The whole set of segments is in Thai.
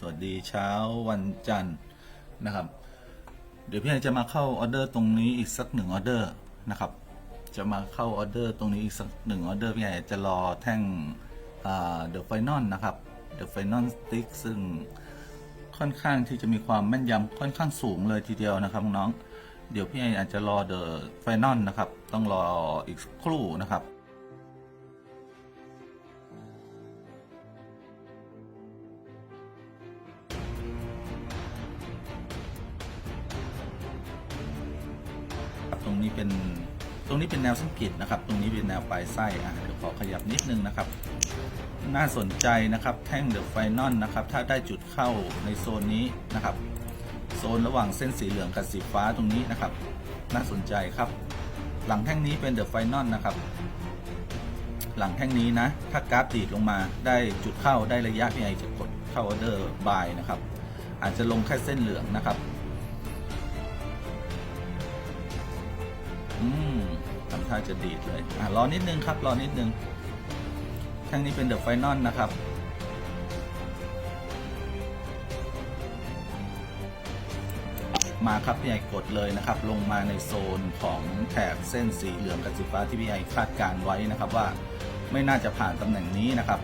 สวัสดีเช้าวันจันทร์นะครับ เดี๋ยวพี่ไอจะมาเข้าออเดอร์ตรงนี้อีกสักหนึ่งออเดอร์นะครับ จะมาเข้าออเดอร์ตรงนี้อีกสักหนึ่งออเดอร์พี่ไอจะรอแท่งเดอะไฟนอลนะครับเดอะไฟนอลสติ๊กซึ่งค่อนข้างที่จะมีความแม่นยำค่อนข้างสูงเลยทีเดียวนะครับน้อง เดี๋ยวพี่ไออาจจะรอเดอะไฟนอลนะครับ ต้องรออีกครู่นะครับ ตรงนี้เป็นตรงนี้เป็นแนวสังเกตนะครับ ตรงนี้เป็นแนวปลายไส้อะเดี๋ยวขอขยับนิดนึงนะครับ น่าสนใจนะครับแท่งเดอะไฟนอลนะครับ ถ้าได้จุดเข้าในโซนนี้นะครับ โซนระหว่างเส้นสีเหลืองกับสีฟ้าตรงนี้นะครับ น่าสนใจครับ หลังแท่งนี้เป็นเดอะไฟนอลนะครับ หลังแท่งนี้นะ ถ้ากราฟดีดลงมาได้จุดเข้าได้ระยะพี่ไอจะกดเข้าออเดอร์บายนะครับ อาจจะลงแค่เส้นเหลืองนะครับ อืมทำท่าจะดีดเลย อะ รอนิดนึงครับ รอนิดนึงแท่งนี้เป็นเดอะไฟนอลนะครับ มาครับพี่ไอกดเลยนะครับ ลงมาในโซนของแถบเส้นสีเหลืองกับสีฟ้าที่พี่ไอคาดการไว้นะครับว่าไม่น่าจะผ่านตำแหน่งนี้นะครับ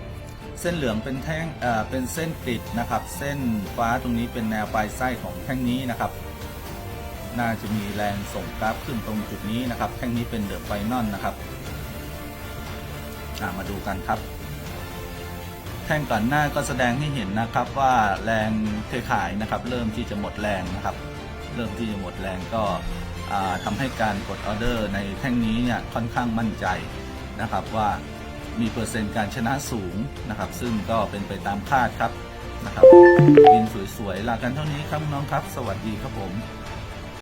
เส้นเหลืองเป็นแท่งเอ่อเป็นเส้นติดนะครับ เส้นฟ้าตรงนี้เป็นแนวปลายไส้ของแท่งนี้นะครับ น่าจะมีแรงส่งกราฟขึ้นตรงจุดนี้นะครับ แท่งนี้เป็นเดอะไฟนอลนะครับมาดูกันครับ แท่งก่อนหน้าก็แสดงให้เห็นนะครับว่าแรงเทขายนะครับ เริ่มที่จะหมดแรงนะครับ เริ่มที่จะหมดแรงก็อ่าทำให้การกดออเดอร์ในแท่งนี้เนี่ยค่อนข้างมั่นใจนะครับว่ามีเปอร์เซ็นต์การชนะสูงนะครับ ซึ่งก็เป็นไปตามคาดครับนะครับบินสวยๆลากันเท่านี้ครับน้องครับ สวัสดีครับผม